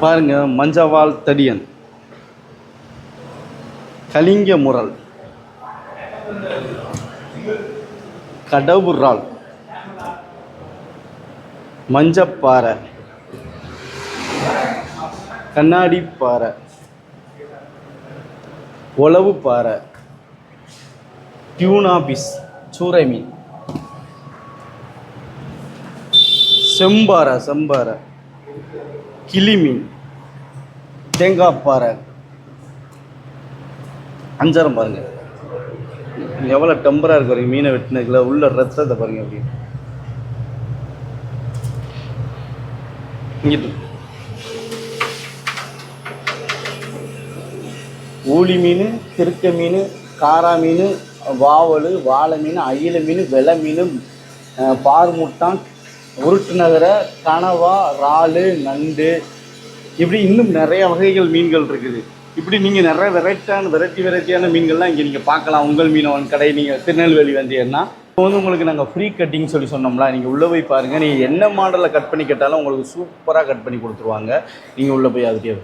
பாருங்க மஞ்சவாள் தடியன். கலிங்க முரல். கடவுரால். மஞ்சப்பாறை. கண்ணாடி பாறை உளவு பாறை டியூனாபிஸ் சூறை மீன் செம்பாறை செம்பாறை. கிளி மீன் தேங்காய் பாறை அஞ்சாரம் பாருங்கள் எவ்வளோ டெம்பராக இருக்கு பாருங்க மீனை வெட்டினதுல உள்ள ரத்தத்தை பாருங்க அப்படி இங்கிட்டு. ஊளி மீன் திருக்க மீன் காரா மீன் வாவல் வாழை மீன் அயில மீன் வெலை மீன் பார் பார்முட்டான் உருட்டுநகர கனவா இறாலு நண்டு இப்படி இன்னும் நிறைய வகைகள் மீன்கள் இருக்குது. இப்படி நீங்கள் நிறைய வெரைட்டியான வெரைட்டி வெரைட்டியான மீன்கள்லாம் இங்கே நீங்கள் பார்க்கலாம். உங்கள் மீனவன் கடை நீங்கள் திருநெல்வேலி வந்தீங்கன்னா இப்போ வந்து உங்களுக்கு நாங்கள் ஃப்ரீ கட்டிங் சொல்லி சொன்னோம்ல நீங்கள் உள்ளே போய் பாருங்கள் நீங்கள் என்ன மாடலில் கட் பண்ணி கேட்டாலும் உங்களுக்கு சூப்பராக கட் பண்ணி கொடுத்துருவாங்க. நீங்கள் உள்ளே போய் அதுக்கே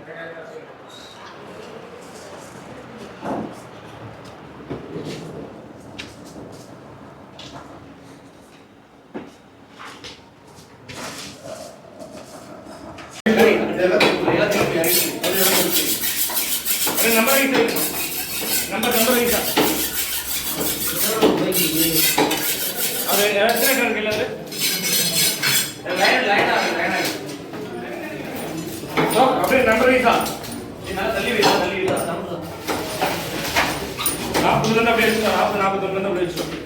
நம்பர் ரைஸ் நம்பர் நம்பர் ரைஸா அது எத்தனை கணக்கு இல்லை அது லைன் லைனாக இருக்கு லைனாக இருக்கு அப்படியே நம்பர் ரைஸா தள்ளி வைதா தள்ளி வைதா நாற்பதுலேருந்து அப்படியே வச்சுக்கோ நாற்பது நாற்பத்தொன்னுலேருந்து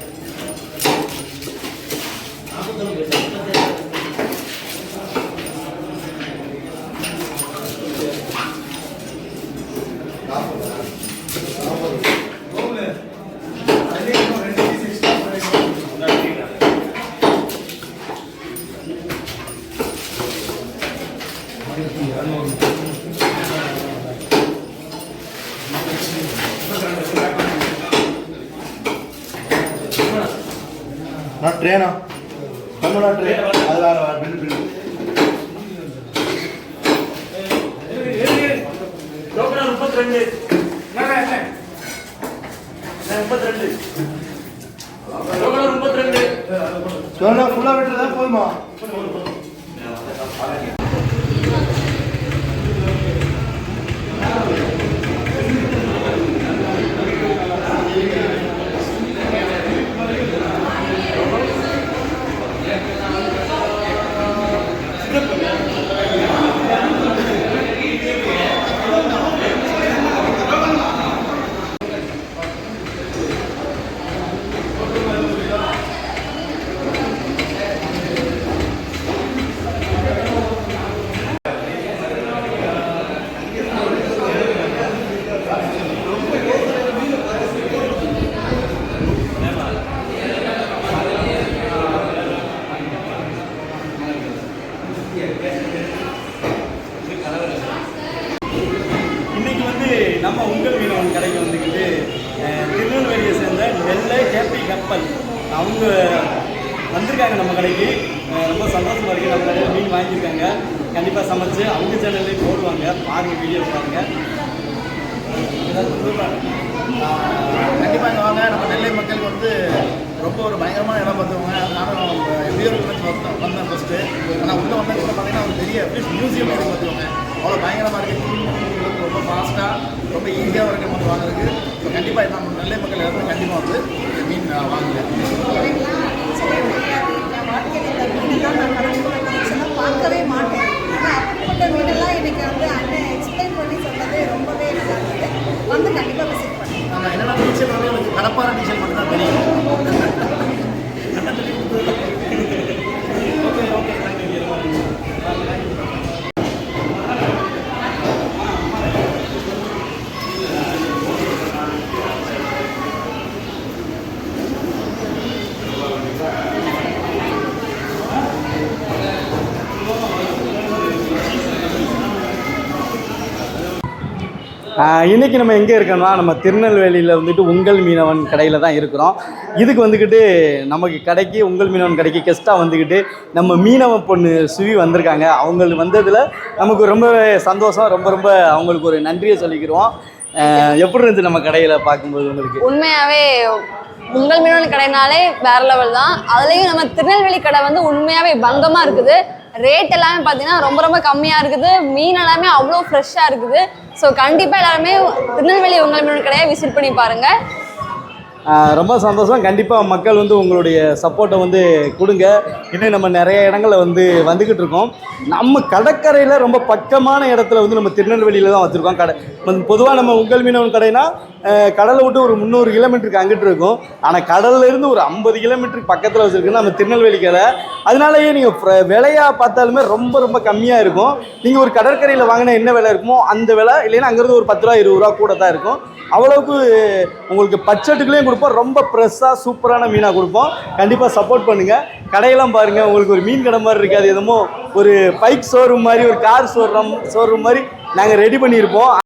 நான் ட்ரெயினா தமிழா ட்ரெயின் அது வேற வேற பில் பில் சொன்னா ஃபுல்லா வெட்டுறதா போதுமா இன்னைக்கு வந்து நம்ம உங்கள் மீனவன் கடைக்கு வந்துக்கிட்டு திருநெல்வேலியை சேர்ந்த நெல்லை ஹேப்பி கப்பல். அவங்க வந்திருக்காங்க நம்ம கடைக்கு. ரொம்ப சந்தோஷமாக இருக்குது நம்ம கடையில் மீன் வாங்கியிருக்காங்க. கண்டிப்பாக சமைச்சு அவங்க சேனல்லையும் போடுவாங்க. பாருங்க வீடியோ பாருங்க. கண்டிப்பாக இங்கே வாங்க. நம்ம நெல்லை மக்களுக்கு வந்து ரொம்ப ஒரு பயங்கரமான இடம் பார்த்துவாங்க நானும் எப்படியோ வந்தேன் வந்தேன் ஃபஸ்ட்டு ஆனால் உள்ளே வந்தது கூட பார்த்தீங்கன்னா ஒரு பெரிய அட்லீஸ்ட் மியூசியம் மாதிரி அவ்வளோ பயங்கரமாக இருக்குது ரொம்ப ஃபாஸ்ட்டாக ரொம்ப ஈஸியாக இருக்க மாதிரி வாங்குறதுக்கு. ஸோ கண்டிப்பாக நம்ம நெல்லை மக்கள் எல்லாருமே கண்டிப்பாக வந்து இந்த மீன் வாங்குங்க. பார்க்கவே மாட்டேன் அப்படிப்பட்ட மீனெல்லாம் எனக்கு வந்து அண்ணன் எக்ஸ்பிளைன் பண்ணி சொன்னது ரொம்பவே நல்லா இருந்தது வந்து கண்டிப்பாக விசிட் பண்ணேன் நம்ம என்னென்ன டீச்சர் வந்து எனக்கு கடப்பாறை டீச்சர் மட்டும் தான் தெரியும் ஓகே ஓகே தேங்க்யூ இன்றைக்கி நம்ம எங்கே இருக்கோம்னா நம்ம திருநெல்வேலியில் வந்துட்டு உங்கள் மீனவன் கடையில் தான் இருக்கிறோம். இதுக்கு வந்துக்கிட்டு நமக்கு கடைக்கு உங்கள் மீனவன் கடைக்கு கெஸ்ட்டாக வந்துக்கிட்டு நம்ம மீனவ பொண்ணு சுவி வந்திருக்காங்க. அவங்க வந்ததில் நமக்கு ரொம்ப சந்தோஷம் ரொம்ப ரொம்ப அவங்களுக்கு ஒரு நன்றியை சொல்லிக்கிறோம். எப்படி இருந்துச்சு நம்ம கடையில் பார்க்கும்போது உங்களுக்கு? உண்மையாகவே உங்கள் மீனவன் கடைனாலே வேற லெவல் தான். அதுலேயும் நம்ம திருநெல்வேலி கடை வந்து உண்மையாகவே பங்கமாக இருக்குது. ரேட் எல்லாமே பார்த்தீங்கன்னா ரொம்ப ரொம்ப கம்மியாக இருக்குது. மீன் எல்லாமே அவ்வளோ ஃப்ரெஷ்ஷாக இருக்குது. ஸோ கண்டிப்பாக எல்லாருமே திருநெல்வேலி உங்கள் மீன் கடையை விசிட் பண்ணி பாருங்கள் ரொம்ப சந்தோஷம். கண்டிப்பாக மக்கள் வந்து உங்களுடைய சப்போர்ட்டை வந்து கொடுங்க. இன்னும் நம்ம நிறைய இடங்களில் வந்து வந்துக்கிட்டு இருக்கோம். நம்ம கடற்கரையில் ரொம்ப பக்கமான இடத்துல வந்து நம்ம திருநெல்வேலியில் தான் வச்சுருக்கோம். கடை பொதுவாக நம்ம உங்கள் மீனவன் கடைனா கடலை விட்டு ஒரு முந்நூறு கிலோமீட்டருக்கு அங்கிட்டு இருக்கும். ஆனால் கடல்லேருந்து ஒரு ஐம்பது கிலோமீட்டருக்கு பக்கத்தில் வச்சுருக்குன்னா நம்ம திருநெல்வேலி கடை. அதனாலயே நீங்கள் விலையாக பார்த்தாலுமே ரொம்ப ரொம்ப கம்மியாக இருக்கும். நீங்கள் ஒரு கடற்கரையில் வாங்கினா என்ன விலை இருக்குமோ அந்த விலை இல்லைன்னா அங்கேருந்து ஒரு பத்து ரூபா இருபது ரூபா கூட தான் இருக்கும். அவ்வளவுக்கு உங்களுக்கு பட்ஜெட்டுக்குள்ளேயும் கொடுப்போம். ரொம்ப ஃப்ரெஷ்ஷாக சூப்பரான மீனாக கொடுப்போம். கண்டிப்பாக சப்போர்ட் பண்ணுங்கள் கடையெல்லாம் பாருங்கள் உங்களுக்கு ஒரு மீன் கடை மாதிரி இருக்காது. எதுவும் ஒரு பைக் ஷோரூம் மாதிரி ஒரு கார் ஷோரூம் ஷோரூம் மாதிரி நாங்கள் ரெடி பண்ணியிருப்போம்.